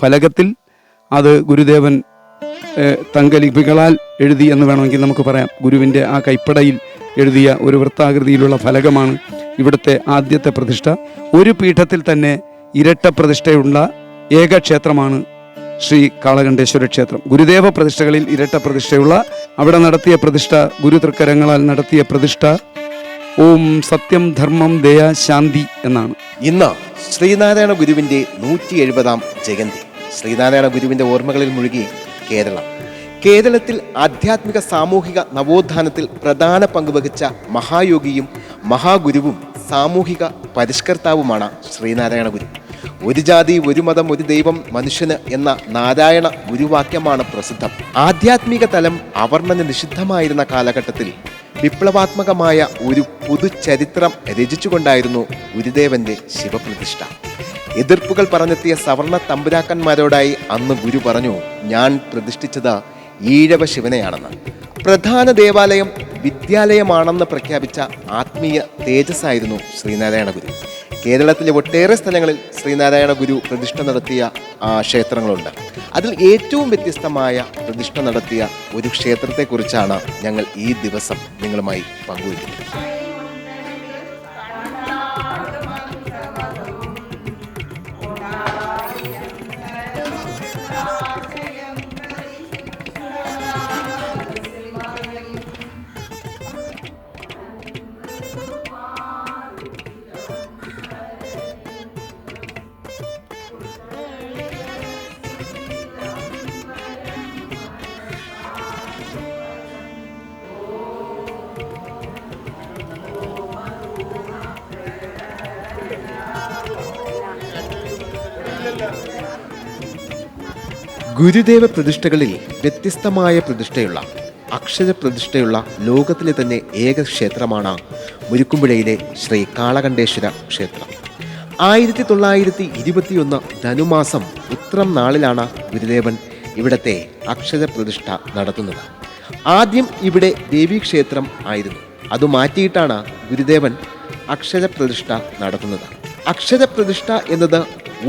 ഫലകത്തിൽ അത് ഗുരുദേവൻ തങ്കലിപികളാൽ എഴുതി എന്ന് വേണമെങ്കിൽ നമുക്ക് പറയാം. ഗുരുവിന്റെ ആ കൈപ്പടയിൽ എഴുതിയ ഒരു വൃത്താകൃതിയിലുള്ള ഫലകമാണ് ഇവിടുത്തെ ആദ്യത്തെ പ്രതിഷ്ഠ. ഒരു പീഠത്തിൽ തന്നെ ഇരട്ട പ്രതിഷ്ഠയുള്ള ഏക ക്ഷേത്രമാണ് ശ്രീ കാളകണ്ഠേശ്വര ക്ഷേത്രം. ഗുരുദേവ പ്രതിഷ്ഠകളിൽ ഇരട്ട പ്രതിഷ്ഠയുള്ള അവിടെ നടത്തിയ പ്രതിഷ്ഠ ഗുരു തൃക്കരങ്ങളാൽ നടത്തിയ പ്രതിഷ്ഠ ഓം സത്യം ധർമ്മം ദയ ശാന്തി എന്നാണ്. ഇന്ന് ശ്രീനാരായണ ഗുരുവിന്റെ നൂറ്റി എഴുപതാം ജയന്തി. ശ്രീനാരായണ ഗുരുവിന്റെ ഓർമ്മകളിൽ മുഴുകി കേരളം. കേരളത്തിൽ ആധ്യാത്മിക സാമൂഹിക നവോത്ഥാനത്തിൽ പ്രധാന പങ്കുവഹിച്ച മഹായോഗിയും മഹാഗുരുവും സാമൂഹിക പരിഷ്കർത്താവുമാണ് ശ്രീനാരായണ ഗുരു. ഒരു ജാതി ഒരു മതം ഒരു ദൈവം മനുഷ്യന് എന്ന നാരായണ ഗുരുവാക്യമാണ് പ്രസിദ്ധം. ആധ്യാത്മിക തലം അവർണന് നിഷിദ്ധമായിരുന്ന കാലഘട്ടത്തിൽ വിപ്ലവാത്മകമായ ഒരു പുതുചരിത്രം രചിച്ചുകൊണ്ടായിരുന്നു ഗുരുദേവന്റെ ശിവപ്രതിഷ്ഠ. എതിർപ്പുകൾ പറഞ്ഞെത്തിയ സവർണ തമ്പുരാക്കന്മാരോടായി അന്ന് ഗുരു പറഞ്ഞു ഞാൻ പ്രതിഷ്ഠിച്ചത് ഈഴവ ശിവനെയാണെന്ന്. പ്രധാന ദേവാലയം വിദ്യാലയമാണെന്ന് പ്രഖ്യാപിച്ച ആത്മീയ തേജസ്സായിരുന്നു ശ്രീനാരായണ ഗുരു. കേരളത്തിലെ ഒട്ടേറെ സ്ഥലങ്ങളിൽ ശ്രീനാരായണ ഗുരു പ്രതിഷ്ഠ നടത്തിയ ക്ഷേത്രങ്ങളുണ്ട്. അതിൽ ഏറ്റവും വ്യത്യസ്തമായ പ്രതിഷ്ഠ നടത്തിയ ഒരു ക്ഷേത്രത്തെക്കുറിച്ചാണ് ഞങ്ങൾ ഈ ദിവസം നിങ്ങളുമായി പങ്കുവയ്ക്കുന്നത് ഗുരുദേവ പ്രതിഷ്ഠകളിൽ വ്യത്യസ്തമായ പ്രതിഷ്ഠയുള്ള അക്ഷര പ്രതിഷ്ഠയുള്ള ലോകത്തിലെ തന്നെ ഏക ക്ഷേത്രമാണ് മുരുക്കുമ്പുഴയിലെ ശ്രീ കാളകണ്ഠേശ്വര ക്ഷേത്രം. ആയിരത്തി തൊള്ളായിരത്തി ഇരുപത്തിയൊന്ന് ധനുമാസം ഉത്രം നാളിലാണ് ഗുരുദേവൻ ഇവിടത്തെ അക്ഷര പ്രതിഷ്ഠ നടത്തുന്നത്. ആദ്യം ഇവിടെ ദേവീക്ഷേത്രം ആയിരുന്നു. അത് മാറ്റിയിട്ടാണ് ഗുരുദേവൻ അക്ഷര പ്രതിഷ്ഠ നടത്തുന്നത്. അക്ഷര പ്രതിഷ്ഠ എന്നത്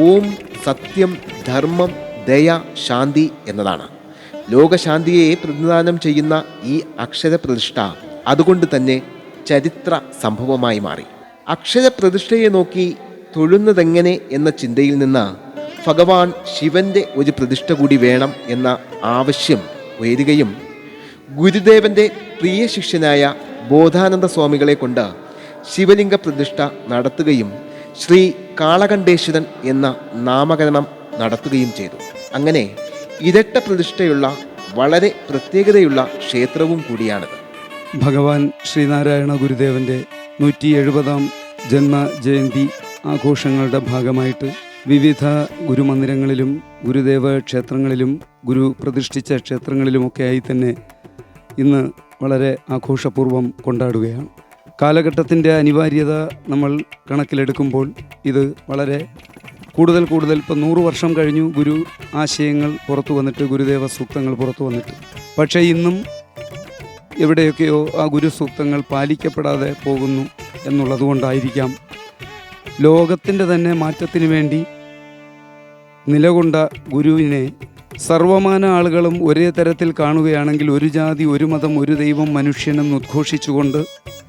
ഓം സത്യം ധർമ്മം ദയ ശാന്തി എന്നതാണ്. ലോകശാന്തിയെ പ്രതിനിധാനം ചെയ്യുന്ന ഈ അക്ഷര പ്രതിഷ്ഠ അതുകൊണ്ട് തന്നെ ചരിത്ര സംഭവമായി മാറി. അക്ഷര പ്രതിഷ്ഠയെ നോക്കി തൊഴുന്നതെങ്ങനെ എന്ന ചിന്തയിൽ നിന്ന് ഭഗവാൻ ശിവന്റെ ഒരു പ്രതിഷ്ഠ കൂടി വേണം എന്ന ആവശ്യം ഉയരുകയും ഗുരുദേവന്റെ പ്രിയ ശിഷ്യനായ ബോധാനന്ദ സ്വാമികളെ കൊണ്ട് ശിവലിംഗ പ്രതിഷ്ഠ നടത്തുകയും ശ്രീ കാളകണ്ഠേശ്വരൻ എന്ന നാമകരണം നടത്തുകയും ചെയ്തു. അങ്ങനെ ഇരട്ട പ്രതിഷ്ഠയുള്ള വളരെ പ്രത്യേകതയുള്ള ക്ഷേത്രവും കൂടിയാണിത്. ഭഗവാൻ ശ്രീനാരായണ ഗുരുദേവന്റെ നൂറ്റി എഴുപതാം ജന്മജയന്തി ആഘോഷങ്ങളുടെ ഭാഗമായിട്ട് വിവിധ ഗുരുമന്ദിരങ്ങളിലും ഗുരുദേവ ക്ഷേത്രങ്ങളിലും ഗുരു പ്രതിഷ്ഠിച്ച ക്ഷേത്രങ്ങളിലുമൊക്കെയായി തന്നെ ഇന്ന് വളരെ ആഘോഷപൂർവം കൊണ്ടാടുകയാണ്. കാലഘട്ടത്തിന്റെ അനിവാര്യത നമ്മൾ കണക്കിലെടുക്കുമ്പോൾ ഇത് വളരെ കൂടുതൽ കൂടുതൽ ഇപ്പം നൂറ് വർഷം കഴിഞ്ഞു ഗുരു ആശയങ്ങൾ പുറത്തു വന്നിട്ട് ഗുരുദേവ സൂക്തങ്ങൾ പുറത്തു വന്നിട്ട്. പക്ഷേ ഇന്നും എവിടെയൊക്കെയോ ആ ഗുരു സൂക്തങ്ങൾ പാലിക്കപ്പെടാതെ പോകുന്നു എന്നുള്ളതുകൊണ്ടായിരിക്കാം ലോകത്തിന്റെ തന്നെ മാറ്റത്തിന് വേണ്ടി നിലകൊണ്ട ഗുരുവിനെ സർവമാന ആളുകളും ഒരേ തരത്തിൽ കാണുകയാണെങ്കിൽ ഒരു ജാതി ഒരു മതം ഒരു ദൈവം മനുഷ്യനെന്ന് ഉദ്ഘോഷിച്ചുകൊണ്ട്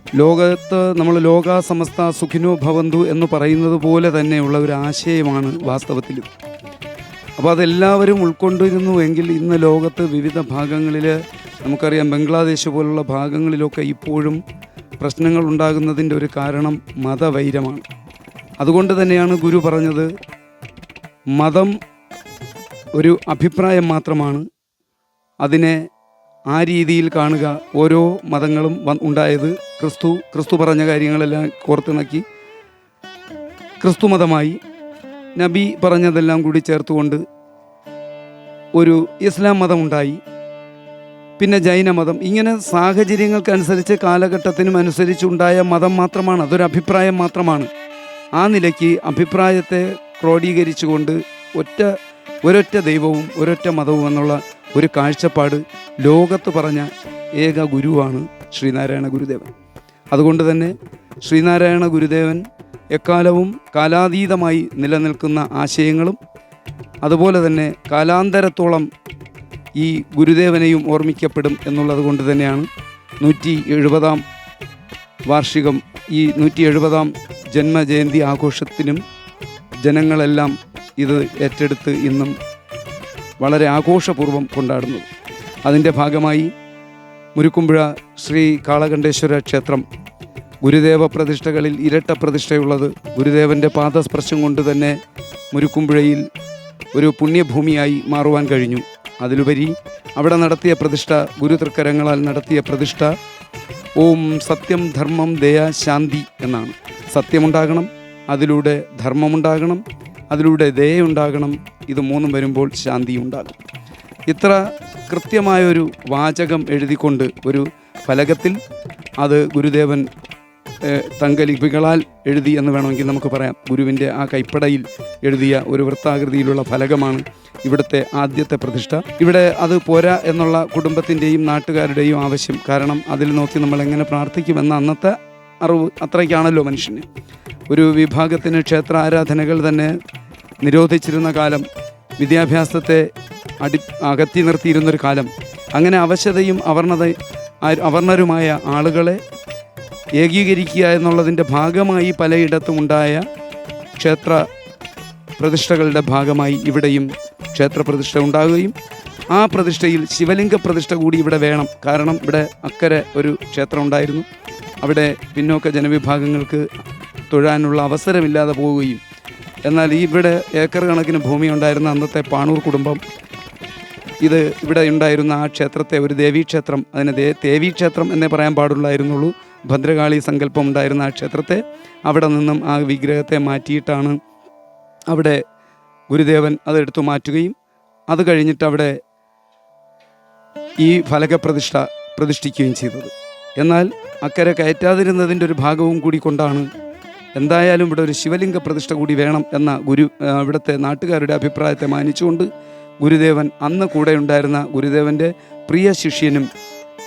ലോകത്ത് നമ്മൾ ലോക സമസ്ത സുഖിനോ ഭവന്തു എന്ന് പറയുന്നത് പോലെ തന്നെയുള്ള ഒരു ആശയമാണ് വാസ്തവത്തിൽ അപ്പോൾ അതെല്ലാവരും ഉൾക്കൊണ്ടിരുന്നുവെങ്കിൽ ഇന്ന് ലോകത്ത് വിവിധ ഭാഗങ്ങളിൽ നമുക്കറിയാം ബംഗ്ലാദേശ് പോലുള്ള ഭാഗങ്ങളിലൊക്കെ ഇപ്പോഴും പ്രശ്നങ്ങൾ ഉണ്ടാകുന്നതിന്റെ ഒരു കാരണം മതവൈരമാണ്. അതുകൊണ്ട് തന്നെയാണ് ഗുരു പറഞ്ഞത് മതം ഒരു അഭിപ്രായം മാത്രമാണ് അതിനെ ആ രീതിയിൽ കാണുക ഓരോ മതങ്ങളും ഉണ്ടായത് ക്രിസ്തു ക്രിസ്തു പറഞ്ഞ കാര്യങ്ങളെല്ലാം കോർത്തിണക്കി ക്രിസ്തു മതമായി നബി പറഞ്ഞതെല്ലാം കൂടി ചേർത്തുകൊണ്ട് ഒരു ഇസ്ലാം മതം ഉണ്ടായി പിന്നെ ജൈനമതം ഇങ്ങനെ സാഹചര്യങ്ങൾക്കനുസരിച്ച് കാലഘട്ടത്തിനും അനുസരിച്ചുണ്ടായ മതം മാത്രമാണ് അതൊരു അഭിപ്രായം മാത്രമാണ്. ആ നിലയ്ക്ക് അഭിപ്രായത്തെ ക്രോഡീകരിച്ചുകൊണ്ട് ഒറ്റ ഒരൊറ്റ ദൈവവും ഒരൊറ്റ മതവും എന്നുള്ള ഒരു കാഴ്ചപ്പാട് ലോകത്ത് പറഞ്ഞ ഏക ഗുരുവാണ് ശ്രീനാരായണ ഗുരുദേവൻ. അതുകൊണ്ട് തന്നെ ശ്രീനാരായണ ഗുരുദേവൻ എക്കാലവും കാലാതീതമായി നിലനിൽക്കുന്ന ആശയങ്ങളും അതുപോലെ തന്നെ കാലാന്തരത്തോളം ഈ ഗുരുദേവനെയും ഓർമ്മിക്കപ്പെടും എന്നുള്ളത് കൊണ്ട് തന്നെയാണ് നൂറ്റി എഴുപതാം വാർഷികം ഈ നൂറ്റി എഴുപതാം ജന്മജയന്തി ആഘോഷത്തിനും ജനങ്ങളെല്ലാം ഇത് ഏറ്റെടുത്ത് ഇന്നും വളരെ ആഘോഷപൂർവം കൊണ്ടാടുന്നത്. അതിന്റെ ഭാഗമായി മുരുക്കുമ്പുഴ ശ്രീ കാളകണ്ഠേശ്വര ക്ഷേത്രം ഗുരുദേവ പ്രതിഷ്ഠകളിൽ ഇരട്ട പ്രതിഷ്ഠയുള്ളത് ഗുരുദേവന്റെ പാദസ്പർശം കൊണ്ട് തന്നെ മുരുക്കുമ്പുഴയിൽ ഒരു പുണ്യഭൂമിയായി മാറുവാൻ കഴിഞ്ഞു. അതിലുപരി അവിടെ നടത്തിയ പ്രതിഷ്ഠ ഗുരുതൃക്കരങ്ങളാൽ നടത്തിയ പ്രതിഷ്ഠ ഓം സത്യം ധർമ്മം ദയ ശാന്തി എന്നാണ്. സത്യമുണ്ടാകണം അതിലൂടെ ധർമ്മമുണ്ടാകണം അതിലൂടെ ദയുണ്ടാകണം ഇത് മൂന്നും വരുമ്പോൾ ശാന്തി ഉണ്ടാകും. ഇത്ര കൃത്യമായൊരു വാചകം എഴുതിക്കൊണ്ട് ഒരു ഫലകത്തിൽ അത് ഗുരുദേവൻ തങ്കലിപികളാൽ എഴുതി എന്ന് വേണമെങ്കിൽ നമുക്ക് പറയാം. ഗുരുവിന്റെ ആ കൈപ്പടയിൽ എഴുതിയ ഒരു വൃത്താകൃതിയിലുള്ള ഫലകമാണ് ഇവിടുത്തെ ആദ്യത്തെ പ്രതിഷ്ഠ. ഇവിടെ അത് പോരാ എന്നുള്ള കുടുംബത്തിന്റെയും നാട്ടുകാരുടെയും ആവശ്യം. കാരണം അതിൽ നോക്കി നമ്മൾ എങ്ങനെ പ്രാർത്ഥിക്കുമെന്ന അന്നത്തെ അറിവ് അത്രയ്ക്കാണല്ലോ മനുഷ്യന്. ഒരു വിഭാഗത്തിന് ക്ഷേത്ര ആരാധനകൾ തന്നെ നിരോധിച്ചിരുന്ന കാലം വിദ്യാഭ്യാസത്തെ അടി അകറ്റി നിർത്തിയിരുന്നൊരു കാലം. അങ്ങനെ അവശതയും അവർണത അവർണരുമായ ആളുകളെ ഏകീകരിക്കുക എന്നുള്ളതിന്റെ ഭാഗമായി പലയിടത്തും ഉണ്ടായ ക്ഷേത്ര പ്രതിഷ്ഠകളുടെ ഭാഗമായി ഇവിടെയും ക്ഷേത്ര പ്രതിഷ്ഠ ഉണ്ടാകുകയും ആ പ്രതിഷ്ഠയിൽ ശിവലിംഗ പ്രതിഷ്ഠ കൂടി ഇവിടെ വേണം. കാരണം ഇവിടെ അക്കരെ ഒരു ക്ഷേത്രം ഉണ്ടായിരുന്നു. അവിടെ പിന്നോക്ക ജനവിഭാഗങ്ങൾക്ക് തൊഴാനുള്ള അവസരമില്ലാതെ പോവുകയും. എന്നാൽ ഇവിടെ ഏക്കർ കണക്കിന് ഭൂമി ഉണ്ടായിരുന്ന അന്നത്തെ പാണൂർ കുടുംബം ഇത് ഇവിടെ ഉണ്ടായിരുന്ന ആ ക്ഷേത്രത്തെ ഒരു ദേവീക്ഷേത്രം അതിനെ ദേ ദേവീക്ഷേത്രം എന്നേ പറയാൻ പാടുള്ളായിരുന്നുള്ളൂ. ഭദ്രകാളി സങ്കല്പം ഉണ്ടായിരുന്ന ആ ക്ഷേത്രത്തെ അവിടെ നിന്നും ആ വിഗ്രഹത്തെ മാറ്റിയിട്ടാണ് അവിടെ ഗുരുദേവൻ അതെടുത്തു മാറ്റുകയും അത് കഴിഞ്ഞിട്ട് അവിടെ ഈ ഫലകപ്രതിഷ്ഠ പ്രതിഷ്ഠിക്കുകയും ചെയ്തത്. എന്നാൽ അക്കരെ കയറ്റാതിരുന്നതിന്റെ ഒരു ഭാഗവും കൂടി കൊണ്ടാണ് എന്തായാലും ഇവിടെ ഒരു ശിവലിംഗ പ്രതിഷ്ഠ കൂടി വേണം എന്ന ഗുരു ഇവിടുത്തെ നാട്ടുകാരുടെ അഭിപ്രായത്തെ മാനിച്ചുകൊണ്ട് ഗുരുദേവൻ അന്ന് കൂടെ ഉണ്ടായിരുന്ന ഗുരുദേവന്റെ പ്രിയ ശിഷ്യനും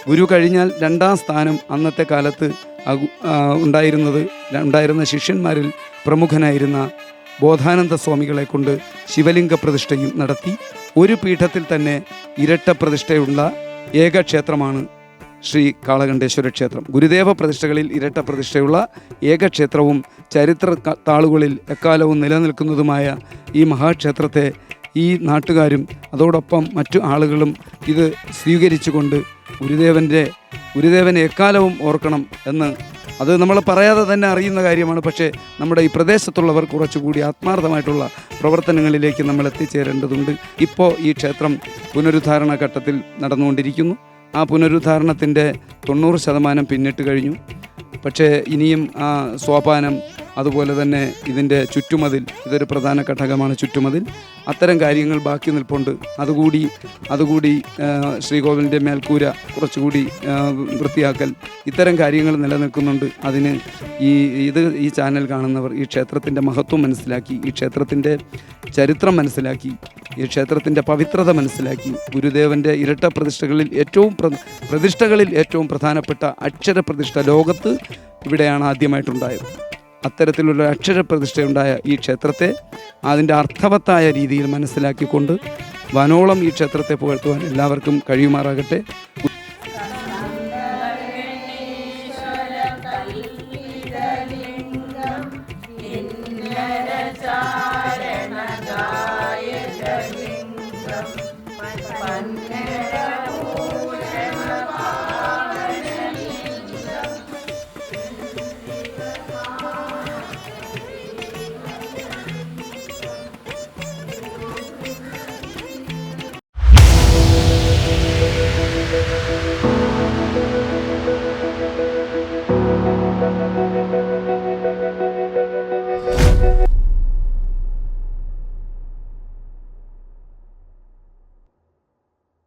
ഗുരു കഴിഞ്ഞാൽ രണ്ടാം സ്ഥാനം അന്നത്തെ കാലത്ത് ഉണ്ടായിരുന്നത് ഉണ്ടായിരുന്ന ശിഷ്യന്മാരിൽ പ്രമുഖനായിരുന്ന ബോധാനന്ദ സ്വാമികളെ കൊണ്ട് ശിവലിംഗ പ്രതിഷ്ഠയും നടത്തി. ഒരു പീഠത്തിൽ തന്നെ ഇരട്ട പ്രതിഷ്ഠയുള്ള ഏക ക്ഷേത്രമാണ് ശ്രീ കാളകണ്ഠേശ്വര ക്ഷേത്രം. ഗുരുദേവ പ്രതിഷ്ഠകളിൽ ഇരട്ട പ്രതിഷ്ഠയുള്ള ഏകക്ഷേത്രവും ചരിത്ര താളുകളിൽ എക്കാലവും നിലനിൽക്കുന്നതുമായ ഈ മഹാക്ഷേത്രത്തെ ഈ നാട്ടുകാരും അതോടൊപ്പം മറ്റു ആളുകളും ഇത് സ്വീകരിച്ചുകൊണ്ട് ഗുരുദേവന്റെ ഗുരുദേവനെ എക്കാലവും ഓർക്കണം എന്ന് അത് നമ്മൾ പറയാതെ തന്നെ അറിയുന്ന കാര്യമാണ്. പക്ഷേ നമ്മുടെ ഈ പ്രദേശത്തുള്ളവർ കുറച്ചുകൂടി ആത്മാർത്ഥമായിട്ടുള്ള പ്രവർത്തനങ്ങളിലേക്ക് നമ്മൾ എത്തിച്ചേരേണ്ടതുണ്ട് ഇപ്പോൾ ഈ ക്ഷേത്രം പുനരുദ്ധാരണ ഘട്ടത്തിൽ നടന്നുകൊണ്ടിരിക്കുന്നു. ആ പുനരുദ്ധാരണത്തിന്റെ തൊണ്ണൂറ് ശതമാനം പിന്നിട്ട് കഴിഞ്ഞു. പക്ഷേ ഇനിയും ആ സോപാനം അതുപോലെ തന്നെ ഇതിന്റെ ചുറ്റുമതിൽ ഇതൊരു പ്രധാന ഘടകമാണ് ചുറ്റുമതിൽ. അത്തരം കാര്യങ്ങൾ ബാക്കി നിൽപ്പുണ്ട്. അതുകൂടി അതുകൂടി ശ്രീകോവിലിന്റെ മേൽക്കൂര കുറച്ചുകൂടി വൃത്തിയാക്കൽ ഇത്തരം കാര്യങ്ങൾ നിലനിൽക്കുന്നുണ്ട്. അതിന് ഈ ഇത് ഈ ചാനൽ കാണുന്നവർ ഈ ക്ഷേത്രത്തിന്റെ മഹത്വം മനസ്സിലാക്കി ഈ ക്ഷേത്രത്തിന്റെ ചരിത്രം മനസ്സിലാക്കി ഈ ക്ഷേത്രത്തിന്റെ പവിത്രത മനസ്സിലാക്കി ഗുരുദേവന്റെ ഇരട്ട പ്രതിഷ്ഠകളിൽ ഏറ്റവും പ്രതിഷ്ഠകളിൽ ഏറ്റവും പ്രധാനപ്പെട്ട അക്ഷര പ്രതിഷ്ഠ ലോകത്ത് ഇവിടെയാണ് ആദ്യമായിട്ടുണ്ടായത്. അത്തരത്തിലുള്ള അക്ഷരപ്രതിഷ്ഠയുണ്ടായ ഈ ക്ഷേത്രത്തെ അതിന്റെ അർത്ഥവത്തായ രീതിയിൽ മനസ്സിലാക്കിക്കൊണ്ട് വനോളം ഈ ക്ഷേത്രത്തെ പുകഴ്ത്തുവാൻ എല്ലാവർക്കും കഴിയുമാറാകട്ടെ.